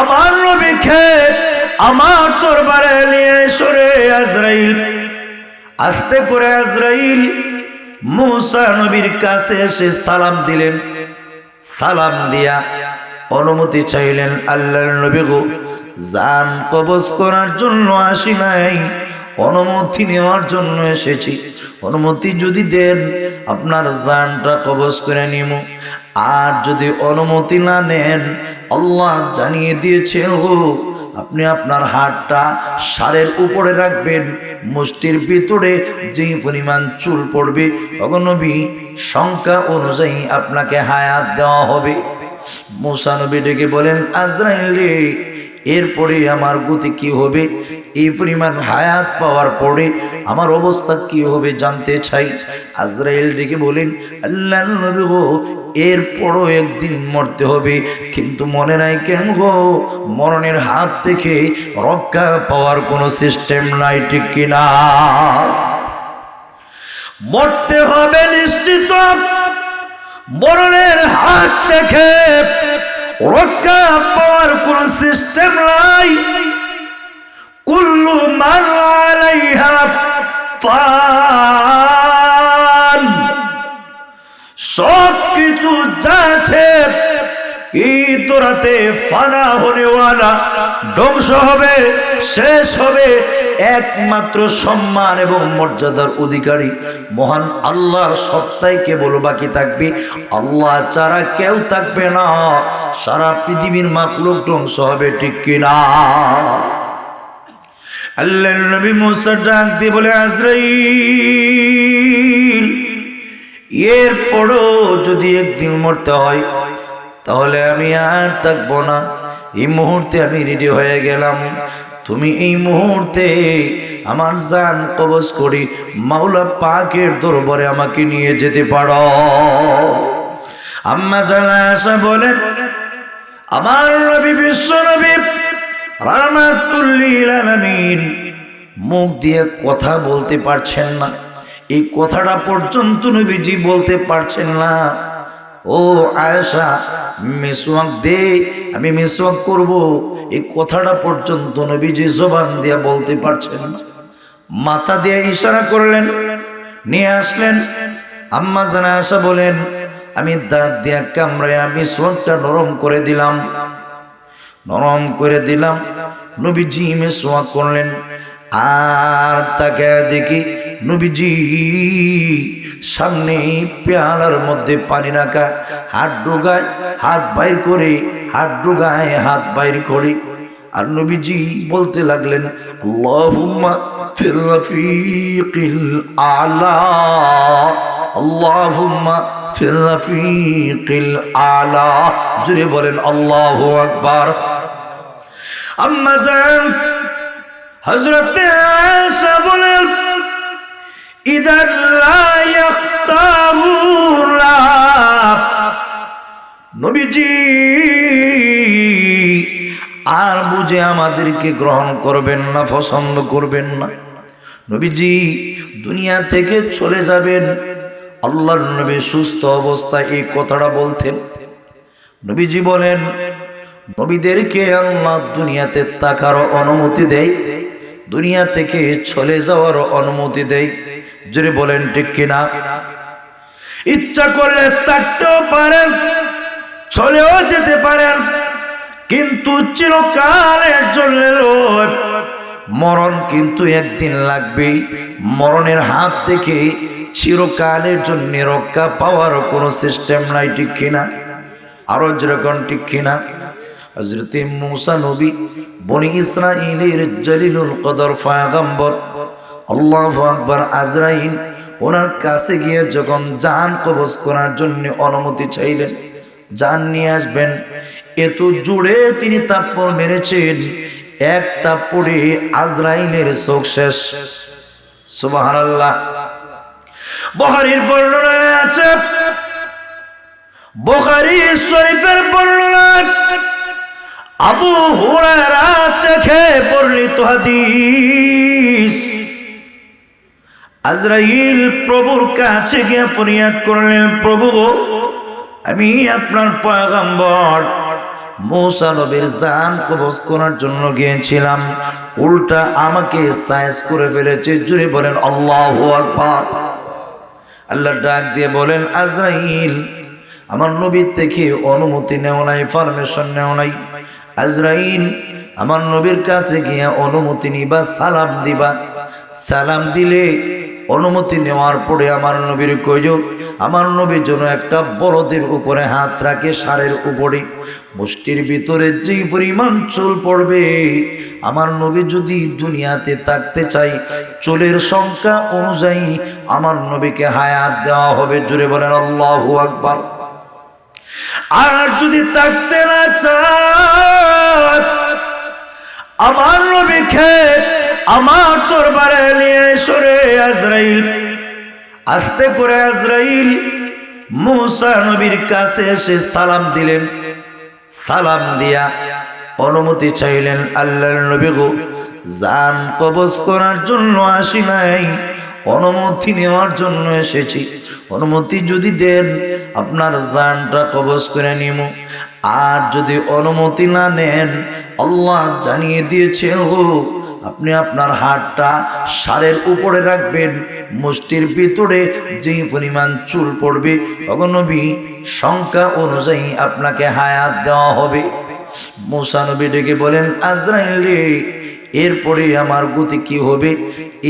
আমার নবীকে আমার দরবারে নিয়ে সরে আজরাইল। আস্তে করে আজরাইল মুসা নবীর কাছে এসে সালাম দিলেন। সালাম দিয়া অনুমতি চাইলেন, আল্লাহর নবী গো জান কবজ করার জন্য আসি নাই। অনুমতি নেওয়ার জন্য এসেছি। অনুমতি যদি দেন, আপনার জানটা কবজ করে নিব আর যদি অনুমতি না নেন, আল্লাহ জানিয়ে দিয়েছেন আপনি আপনার হাতটা সারের উপরে রাখবেন, মুষ্টির ভিতরে যেই পরিমাণ চুল পড়বে অগনবী সংখ্যা অনুযায়ী আপনাকে হায়াত দেওয়া হবে। মুসানবী ডেকে বলেন, আজরাইল এরপরে আমার গতি কি হবে? এই পরিমাণ হায়াত পাওয়ার পরে আমার অবস্থা কি হবে জানতে চাই? আজরাইল ডেকে বলেন আল্লাহ এরপরও একদিন মরতে হবে। কিন্তু মনে নাই কেন গো? মরণের হাত থেকে রক্ষা পাওয়ার কোনো সিস্টেম নাই, ঠিক কিনা মরতে হবে নিশ্চিত। মরণের হাত থেকে রক্ষা পাওয়ার কোন সিস্টেম নাই। কুল্লু মান আলাইহা ফান সব কিছু যা আছে এই তোরাতে ফানা হনেওয়ালা, ধ্বংস হবে, শেষ হবে, একমাত্র সম্মান এবং মর্যাদার অধিকারী। মহান আল্লাহর সত্তাই কেবল বাকি থাকবে? আল্লাহ ছাড়া কেউ থাকবে না। সারা পৃথিবীর মাকলুক ধ্বংস হবে, ঠিক কিনা আল্লাহ নবী মুসা ডাক দিয়ে বলে, আজরাইল। এরপরও যদি একদিন মরতে হয়, তাহলে আমি আর থাকব না। এই মুহূর্তে আমি রেডি হয়ে গেলাম। তুমি এই মুহূর্তে আমার জান কবজ করি মাওলা পাকের দরবারে আমাকে নিয়ে যেতে পারো। আম্মা জানা আসা বলেন, আমার নবী বিশ্ব নবী রাহমাতুল্লিল আলামিন মুখ দিয়ে কথা বলতে পারছেন না। এই কথাটা পর্যন্ত নবীজি বলতে পারছেন না। ও আয়েশা, মেসোয়াক দে, আমি মেসোয়াক করব। এই কথাটা পর্যন্ত নবীজি জবান দিয়ে বলতে পারছেন না। মাথা দিয়ে ইশারা করলেন, নিয়ে আসলেন। আম্মা জানা আশা বলেন, আমি দাঁত দিয়া কামড়ায় আমি সোয়াকটা নরম করে দিলাম। নরম করে দিলাম। নবীজি মেসোয়া করলেন, আর তাকে দেখি নবীজি, সামনে পেয়ালার মধ্যে পানি রাখা, হাত ডোগায় হাত বাইর করে, হাত ডোগায় হাত বাইর করে। আর নবীজি বলতে লাগলেন, আল্লাহুম্মা আলা জুড়ে বলেন, আল্লাহু আকবার। আম্মা বলেন ইয়াখতাহুরা নবীজি, আর বুঝে আমাদেরকে গ্রহণ করবেন না, পছন্দ করবেন না। নবীজি, দুনিয়া থেকে চলে যাবেন। আল্লাহর নবী সুস্থ অবস্থায় এই কথাটা বলতেন। নবীজি বলেন, নবীদেরকে আল্লাহ দুনিয়াতে থাকার অনুমতি দেয়, দুনিয়া থেকে চলে যাওয়ার অনুমতি দেয়। যদি বলেন, ঠিক কিনা? ইচ্ছা করলে থাকতেও পারেন, চলেও যেতে পারেন, কিন্তু চিরকালের জন্য মরণ কিন্তু একদিন লাগবেই মরণের হাত থেকে চিরকালের জন্য রক্ষা পাওয়ার কোনো সিস্টেম নাই, ঠিক কিনা? আরও যেরকম ঠিক কিনা? হজরতে মুসা নবী বনি ইসরাইলের জলিলুল কদর ফায়াগম্বর আল্লাহ আকবর আজরাইল ওনার কাছে গিয়ে যখন জান কবজ করার জন্য অনুমতি চাইলেন, জান নিয়ে আসবেন। এত জুড়ে তিনি তাপ্পর মেরেছেন। এক তাপ্পরে আজরাইলের চোখ শেষ। আল্লাহ বহারির বর্ণনায় আছে। বোখারি শরীফের বর্ণনা আবু হুরায়রা থেকে বর্ণিত হাদিস। আজরাইল প্রভুর কাছে গিয়ে ফরিয়াদ করলেন, প্রভু আমি আপনার পয়গম্বর মৌসা জান কবজ করার জন্য গিয়েছিলাম। উল্টা আমাকে সাইজ করে ফেলেছে, জুড়ে বলেন, আল্লাহ আকবার। আল্লাহ ডাক দিয়ে বলেন, আজরাইল, আমার নবীর থেকে অনুমতি নেও নাই পারমিশন নেও নাই। আজরাইল, আমার নবীর কাছে গিয়া অনুমতি নিবা, সালাম দিবা। সালাম দিলে অনুমতি নেওয়ার পরে আমার নবীর কইল আমার নবীর যেন একটা বলদের উপরে হাত রাখে সারের উপরে। মুষ্টির ভিতরে যেই পরিমাণ চুল পড়বে, আমার নবী যদি দুনিয়াতে থাকতে চাই চুলের সংখ্যা অনুযায়ী আমার নবীকে হায়াত দেওয়া হবে। জুড়ে বলেন, আল্লাহু আকবার। আর যদি থাকতে না চায়, আমার নবীকে আমার দরবারে নিয়ে সরে আজরাইল। আস্তে করে আজরাইল, মুসা নবীর কাছে এসে সালাম দিলেন। সালাম দিয়া অনুমতি চাইলেন, আল্লাহর নবী গো জান কবজ করার জন্য আসি নাই, অনুমতি নেওয়ার জন্য এসেছি। অনুমতি যদি দেন, আপনার জানটা কবজ করে নিব আর যদি অনুমতি না নেন, আল্লাহ জানিয়ে দিয়েছেন ও আপনি আপনার হাতটা সারের উপরে রাখবেন, মুষ্টির ভিতরে যেই পরিমাণ চুল পড়বে অগনবী সংখ্যা অনুযায়ী আপনাকে হায়াত দেওয়া হবে। মোসানবী ডেকে বলেন, আজরাইল এরপরে আমার গতি কি হবে?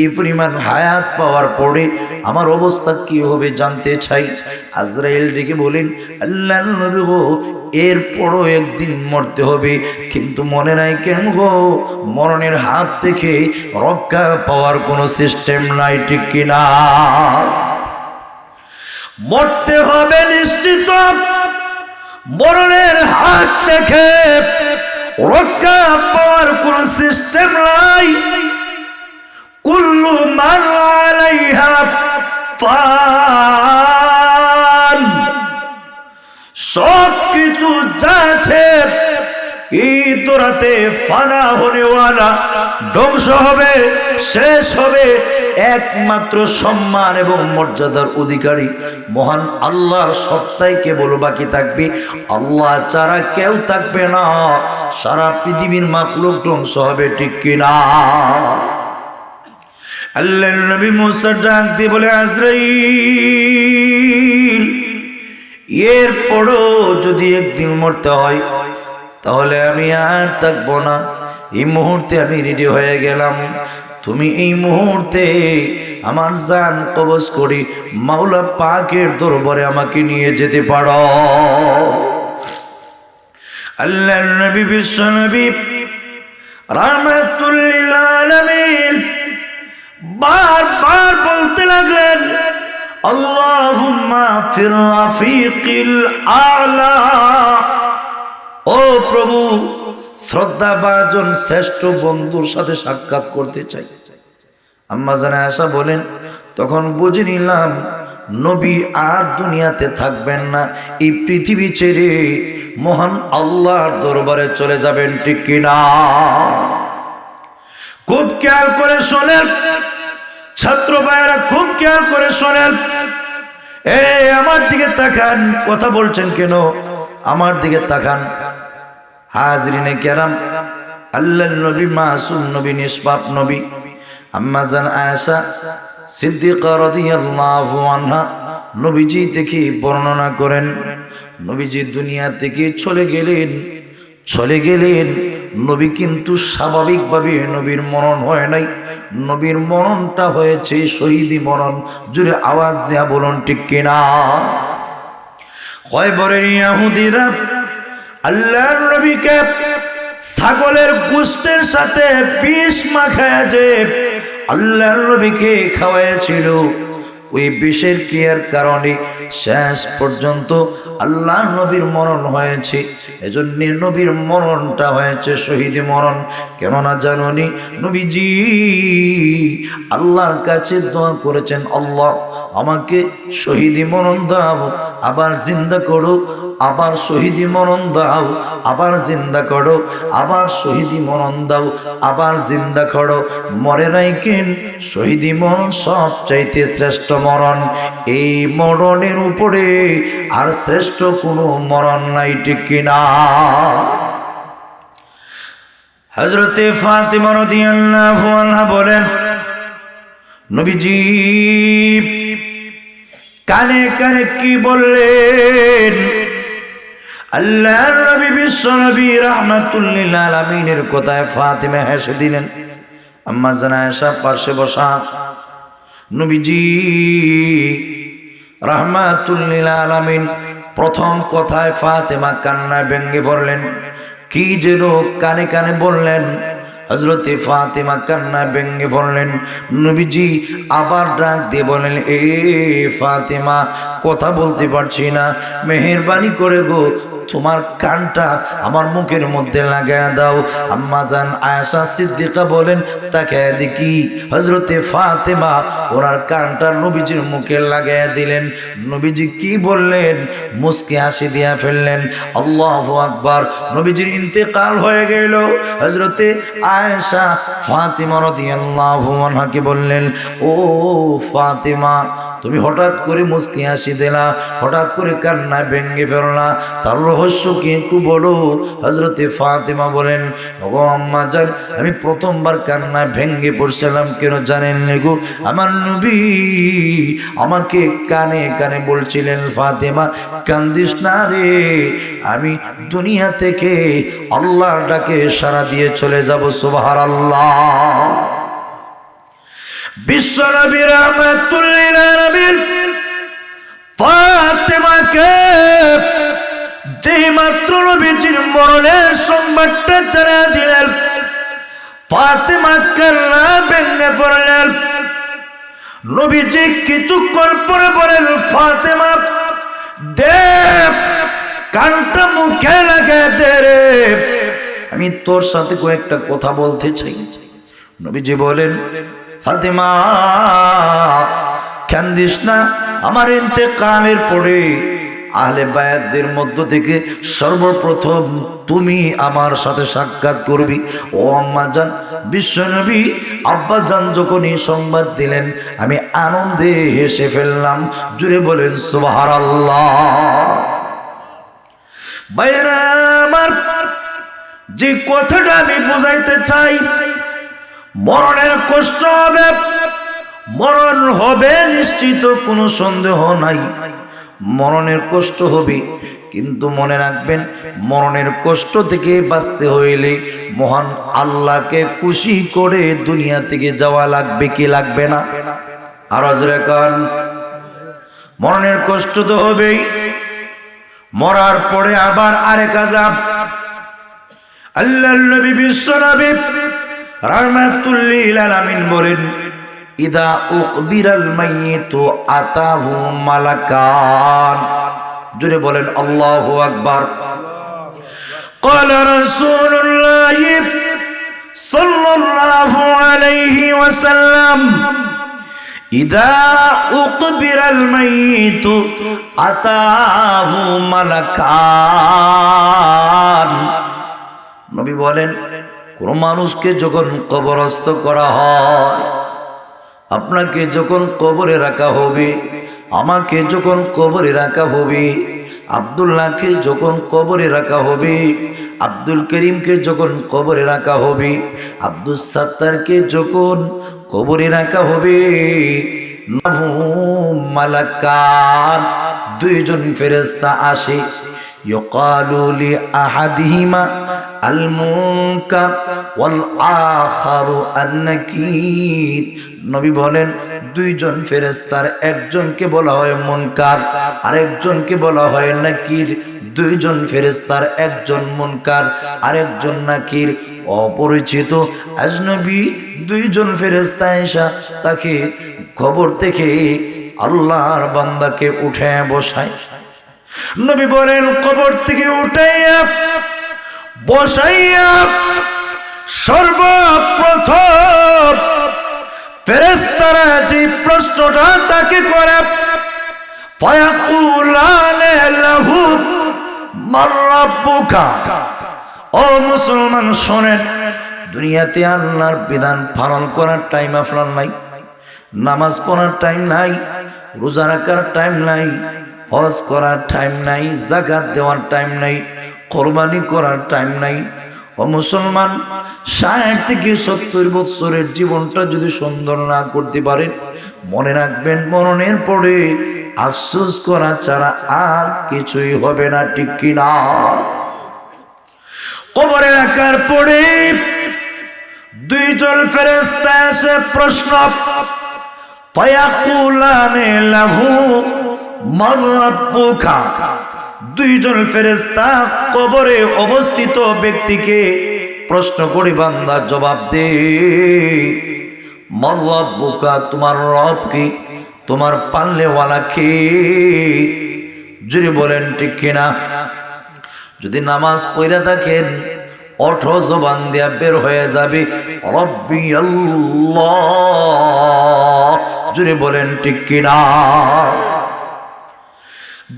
এই পরিমাণ হায়াত পাওয়ার পরে আমার অবস্থা কি হবে জানতে চাই? আজরাইল ডেকে বলেন আল্লাহ নবী এরপরও একদিন মরতে হবে। কিন্তু মনে নাই কেন গো? মরণের হাত থেকে রক্ষা পাওয়ার কোনো সিস্টেম নাই, ঠিক কিনা মরতে হবে নিশ্চিত। মরণের হাত থেকে রক্ষা পাওয়ার কোন সিস্টেম নাই। কুল্লু মান আলাইহা ফান তোরাতে ফানা হনেওয়ালা, ধ্বংস হবে, শেষ হবে একমাত্র সম্মান এবং মর্যাদার অধিকারী। মহান আল্লাহর সত্তাই কেবল বাকি থাকবে? আল্লাহ ছাড়া কেউ থাকবে না। সারা পৃথিবীর মাকলুক ধ্বংস হবে, ঠিক কিনা আল্লাহ নবী মুসা ডাক দিয়ে বলে, আজরাইল, এরপরও যদি একদিন মরতে হয় তাহলে আমি আর থাকব না। এই মুহূর্তে আমি রেডি হয়ে গেলাম। তুমি এই মুহূর্তে আমার জান কবজ করি মাওলা পাকের দরবারে আমাকে নিয়ে যেতে পারো। আল্লাহ নবী, বিশ্ব নবী রাহমাতুল্লিল আলামিন বারবার বলতে লাগলেন, আল্লাহুম্মা ফির রাফিকিল আলা। ও প্রভু, শ্রদ্ধা বাজন শ্রেষ্ঠ বন্ধুর সাথে সাক্ষাৎ করতে চাই। আম্মা জানা আশা বলেন, তখন বুঝে নিলাম নবী আর দুনিয়াতে থাকবেন না। এই পৃথিবী ছেড়ে মহান আল্লাহর দরবারে চলে যাবেন, ঠিক কিনা খুব খেয়াল করে শোনেন, ছাত্র ভাইয়েরা, খুব খেয়াল করে শোনেন। এ, আমার দিকে তাকান, কথা বলছেন কেন? আমার দিকে তাকান। হাজরিনে কেরাম আল্লাহ নবী, মাসুম নবী, নিষ্পাপ নবী আম্মাজান আয়েশা সিদ্দিকা রাদিয়াল্লাহু আনহা নবীজি থেকে বর্ণনা করেন, নবীজি দুনিয়া থেকে চলে গেলেন চলে গেলেন, নবী কিন্তু স্বাভাবিকভাবে নবীর মরণ হয় নাই, নবীর মরণটা হয়েছে শহীদি মরণ জুড়ে আওয়াজ দেয়া বলুন ঠিক কিনা? কয়বরের ইয়াহুদিরা আল্লাহর নবীকে ছাগলের গোস্তের সাথে বিষ মাখায় যে আল্লাহর নবীকে খাওয়াইছিল? ওই বিষের ক্রিয়ার কারণে শেষ পর্যন্ত আল্লাহ নবীর মরণ হয়েছে। এজন্য নবীর মরণটা হয়েছে শহীদ মরণ। কেননা জাননি নবীজি, আল্লাহর কাছে দোয়া করেছেন, আল্লাহ, আমাকে শহীদি মরণ দাও, আবার জিন্দা করো আবার শহীদি মরণ দাও, আবার জিন্দা করো, আবার শহীদি মরণ দাও, আবার জিন্দা করো। মরে নাই কেন? শহীদি মরণ সব চাইতে শ্রেষ্ঠ মরণ। এই মরণের উপরে আর শ্রেষ্ঠ কোনো মরণ নাই, ঠিক কিনা? হজরতে ফাতিমা রাদিয়াল্লাহু বলেন, নবীজি, কানে কানে কি বললেন? আল্লাহর নবী বিশ্ব নবী রাহমাতুল্লিল আলামিনের কথায় ফাতিমা হেসে দিলেন, আম্মা জানা এসা পাশে বসা। নবীজি রাহমাতুল্লিল আলামিন প্রথম কথায় ফাতেমা কান্নায় ব্যঙ্গে পড়লেন। কি যেন কানে কানে বললেন হজরতে ফাতেমা কান্নায় ব্যঙ্গে পড়লেন। নবীজি আবার ডাক দিয়ে বলেন এ ফাতেমা, কথা বলতে পারছি না। মেহেরবানি করে গো তোমার কানটা আমার মুখের মধ্যে লাগায় দাও। আম্মা জান আয়েশা সিদ্দিকা বলেন, তাকে দেখি হজরতে ফাতেমা ওনার কানটা নবীজির মুখে লাগায় দিলেন। নবীজি কি বললেন? মুসকে হাসি দিয়া ফেললেন। আল্লাহ আকবার, নবীজির ইন্তেকাল হয়ে গেল। হজরতে আয়েশা ফাতিমা রাদিয়াল্লাহু আনহাকে বললেন, ও ফাতিমা তুমি হঠাৎ করে মুসকি হাসি দিলা, হঠাৎ করে কান্নায় ভেঙ্গে ফেললা। তার রহস্য কি একটু বলো? হজরতে ফাতেমা বলেন ও আম্মা জান, আমি প্রথমবার কান্নায় ভেঙ্গে পড়ছিলাম, কেন জানেন গো? আমার নবী আমাকে কানে কানে বলছিলেন, ফাতেমা, কান্দিস না রে। আমি দুনিয়া থেকে আল্লাহর ডাকে সারা দিয়ে চলে যাব সুবাহার আল্লাহ বিশ্বনবীর রহমাতুল্লিল আলামিন ফাতেমাকে যেই মাত্র নবীজির মরণের সংবাদটা জানা দিলেন ফাতেমা কান্না ভেঙে পড়লেন। নবীজি কিছুক্ষণ পরে বলেন, ফাতেমা, দেব, কানটা মুখে লাগে দে রে। আমি তোর সাথে কয়েকটা কথা বলতে চাই। নবীজি বলেন ফাতেমা, কান্দিস না, আমার ইন্তেকালের পরে আহলে বায়াতদের মধ্য থেকে সর্বপ্রথম তুমি আমার সাথে সাক্ষাৎ করবি। ও আম্মা জান বিশ্বনবী আব্বা জান যখন এই সংবাদ দিলেন, আমি আনন্দে হেসে ফেললাম, জুড়ে বলেন সুবাহার আল্লাহ আমার যে কথাটা আমি বুঝাইতে চাই মরণের কষ্ট হবে। মরণ হবে, নিশ্চিত কোনো সন্দেহ নাই। মরণের কষ্ট হবে, কিন্তু মনে রাখবেন, মরণের কষ্ট থেকে বাঁচতে হইলে মহান আল্লাহকে খুশি করে দুনিয়া থেকে যাওয়া লাগবে কি লাগবে না? আর কান। মরণের কষ্ট তো হবেই। মরার পরে আবার আরেক আজাব আল্লাহ নবী বিশ্ব নবী রাহমাতুল্লিল আলামিন বলেন ইদা উকবিরাল মাইয়িতু আতাহু মালাকান জোরে বলেন আল্লাহু আকবার قال رسول الله صلى الله عليه وسلم إذا أقبر الميت أتاه ملكان নবী বলেন কোন মানুষকে যখন কবরস্থ করা হয়, আপনাকে যখন কবরে রাখা হবে, আমাকে যখন কবরে রাখা হবে, আবদুল্লাহকে যখন কবরে রাখা হবে, আব্দুল করিমকে যখন কবরে রাখা হবে আব্দুল সাত্তারকে যখন কবরে রাখা হবে মালাকান দুইজন ফেরেস্তা আসে। يقال لأحدهما المنكر والآخر النكير নবী বলেন দুইজন ফেরেস্তার একজনকে বলা হয় মুনকার আরেকজনকে বলা হয় নাকির দুইজন ফেরেস্তার একজন মুনকার আরেকজন নাকির অপরিচিত আজনবী দুইজন ফেরেস্তা এসা তাকে খবর থেকে আল্লাহর বান্দাকে উঠে বসায় নবী বলেন, কবর থেকে উঠাইয়া বসাইয়া সর্বপ্রথম ফেরেস্তারা যে প্রশ্নটা তাকে করে মুসলমান দুনিয়াতে বিধান করার টাইম নাই, নামাজ পড়ার টাইম নাই, রোজা রাখার টাইম নাই হজ করার টাইম নাই, জাকাত দেওয়ার টাইম নাই, কোরবানি করার টাইম নাই। ও মুসলমান, ষাট থেকে সত্তর বৎসরের জীবনটা যদি সুন্দর না করতে পারেন, মনে রাখবেন মরণের পরে আফসোস করা ছাড়া আর কিছুই হবে না, ঠিক কিনা কবরে রাখার পরে দুইজন ফেরেস্তা এসে প্রশ্ন, ফায়াকুলানে লাহু মান রাব্বুকা। দুইজন ফেরেস্তা কবরে অবস্থিত ব্যক্তিকে প্রশ্ন করে বান্দা জবাব দে। মান রাব্বুকা, তোমার রব কি? তোমার পাল্লেওয়ালা কে? যদি বলেন, ঠিক কিনা? যদি নামাজ পড়ে থাকেন, অঠো জবান দিয়া বের হয়ে যাবে। রব্বি আল্লাহ। জুড়ে বলেন, ঠিক কিনা?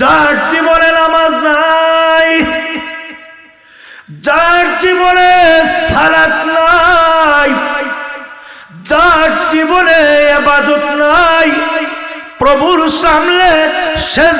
যার জীবনে নামাজ নাই, যার জীবনে সালাত নাই, যার জীবনে আবাদত নাই, প্রভুর সামনে শেষ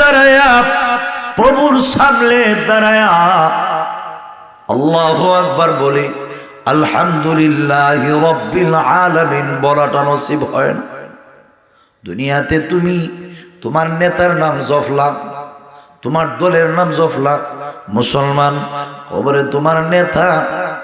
দাঁড়ায়া, প্রভুর সামনে দাঁড়ায়া। আল্লাহ আকবার বলে, আলহামদুলিল্লাহ রব্বিল আলামিন বলাটা নসিব হয় না। দুনিয়াতে তুমি তোমার নেতার নাম জফলা তোমার দলের নাম জফলা মুসলমান খবরে তোমার নেতা,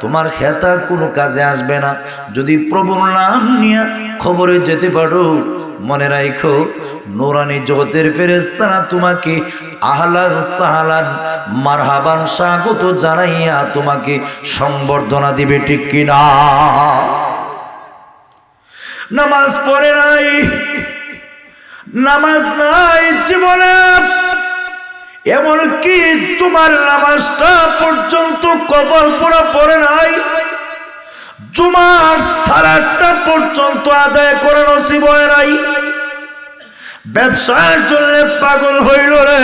তোমার খেতা কোনো কাজে আসবে না। যদি প্রভুর নাম নিয়ে খবরে যেতে পারো, মনে রাখো নোরানি জগতের ফেরেস্তারা তোমাকে আহলান সাহালান, মারহাবান স্বাগত জানাইয়া তোমাকে সংবর্ধনা দিবে, ঠিক কিনা? নামাজ পড়ে নাই নামাজ নাই জীবনে। এমনকি তোমার নামাজটা পর্যন্ত কবর পড়া পড়ে নাই। জুমার সারাটা পর্যন্ত আদায় করে নসিব নাই। ব্যবসার জন্য পাগল হইল রে।